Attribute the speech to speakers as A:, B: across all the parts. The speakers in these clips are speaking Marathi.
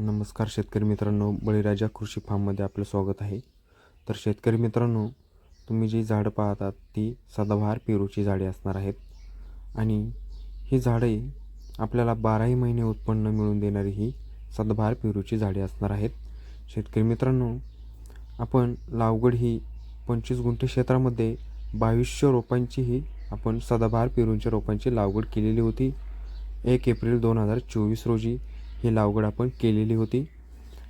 A: नमस्कार शेतकरी मित्रांनो बळीराजा कृषी फार्ममध्ये आपलं स्वागत आहे. तर शेतकरी मित्रांनो तुम्ही जी झाडं पाहतात ती सदाबहार पेरूची झाडे असणार आहेत. आणि ही झाडे आपल्याला बाराही महिने उत्पन्न मिळून देणारी ही सदाबहार पेरूची झाडे असणार आहेत. शेतकरी मित्रांनो आपण लागवड ही पंचवीस गुंठे क्षेत्रामध्ये बावीसशे रोपांची ही आपण सदाबहार पेरूंच्या रोपांची लागवड केलेली होती. एक एप्रिल दोन हजार चोवीस रोजी ही लागवड आपण केलेली होती.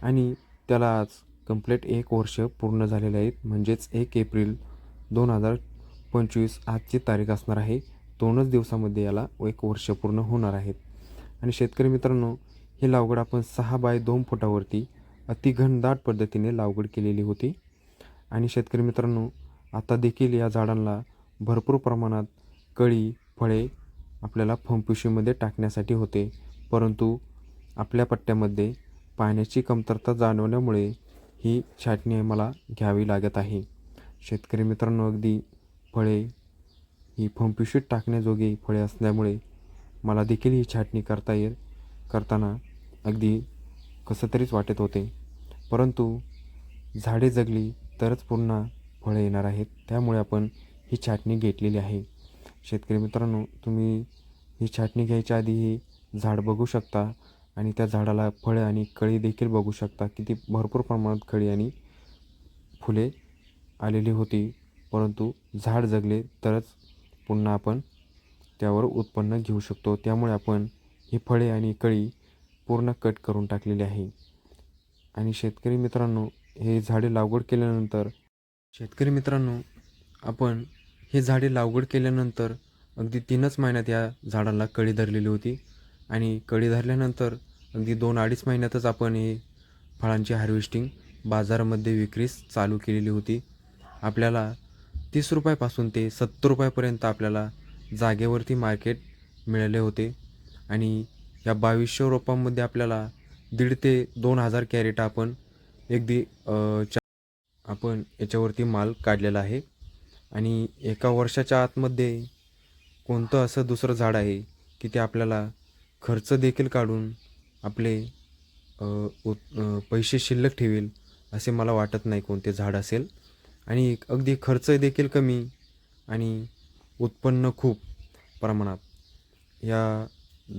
A: आणि त्याला आज कंप्लीट एक वर्ष पूर्ण झालेले आहेत. म्हणजेच एक एप्रिल दोन हजार पंचवीस आजची तारीख असणार आहे. दोनच दिवसामध्ये याला एक वर्ष पूर्ण होणार आहेत. आणि शेतकरी मित्रांनो ही लागवड आपण सहा बाय दोन फुटावरती अतिघनदाट पद्धतीने लागवड केलेली होती. आणि शेतकरी मित्रांनो आता देखील या झाडांना भरपूर प्रमाणात कळी फळे आपल्याला फंपिशीमध्ये टाकण्यासाठी होते. परंतु आपल्या पट्ट्यामध्ये पाण्याची कमतरता जाणवल्यामुळे ही छाटणी मला घ्यावी लागत आहे. शेतकरी मित्रांनो अगदी फळे ही फंपिशीत टाकण्याजोगी फळे असल्यामुळे मला देखील ही छाटणी करता येईल. करताना अगदी कसं तरीच वाटत होते. परंतु झाडे जगली तरच पुन्हा फळं येणार आहेत. त्यामुळे आपण ही छाटणी घेतलेली आहे. शेतकरी मित्रांनो तुम्ही ही छाटणी घ्यायच्या आधी ही झाड बघू शकता. आणि त्या झाडाला फळे आणि कळी देखील बघू शकता. किती भरपूर प्रमाणात कळी आणि फुले आलेली होती. परंतु झाड जगले तरच पुन्हा आपण त्यावर उत्पन्न घेऊ शकतो. त्यामुळे आपण ही फळे आणि कळी पूर्ण कट करून टाकलेली आहे. आणि शेतकरी मित्रांनो हे झाडे लागवड केल्यानंतर शेतकरी मित्रांनो आपण हे झाडे लागवड केल्यानंतर अगदी तीनच महिन्यात या झाडाला कळी धरलेली होती. आणि कळी धरल्यानंतर अगदी दोन अडीच महिन्यातच आपण हे फळांची हार्वेस्टिंग बाजारामध्ये विक्रीस चालू केलेली होती. आपल्याला तीस रुपयापासून ते सत्तर रुपयापर्यंत आपल्याला जागेवरती मार्केट मिळाले होते. आणि या बावीसशे रोपांमध्ये आपल्याला दीड ते दोन हजार कॅरेट आपण अगदी चा आपण याच्यावरती माल काढलेला आहे. आणि एका वर्षाच्या आतमध्ये कोणतं असं दुसरं झाड आहे की ते आपल्याला खर्च देखील काढून आपले उत् पैसे शिल्लक ठेवेल असे मला वाटत नाही कोणते झाड असेल. आणि अगदी खर्च देखील कमी आणि उत्पन्न खूप प्रमाणात. या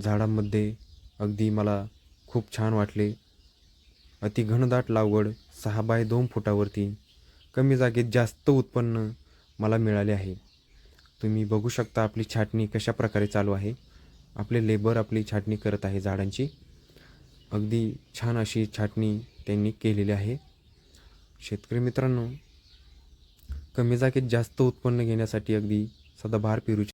A: झाडांमध्ये अगदी मला खूप छान वाटले. अति घनदाट लागवड सहा बाय दोन फुटावरती कमी जागेत जास्त उत्पन्न मला मिळाले आहे. तुम्ही बघू शकता आपली छाटणी कशा प्रकारे चालू आहे. आपले लेबर आपली छाटणी करत आहे झाडांची. अगदी छान अशी छाटणी त्यांनी केलेली आहे. शेतकरी मित्रांनो कमी जागेत जास्त उत्पन्न घेण्यासाठी अगदी सदाबहार पेरूची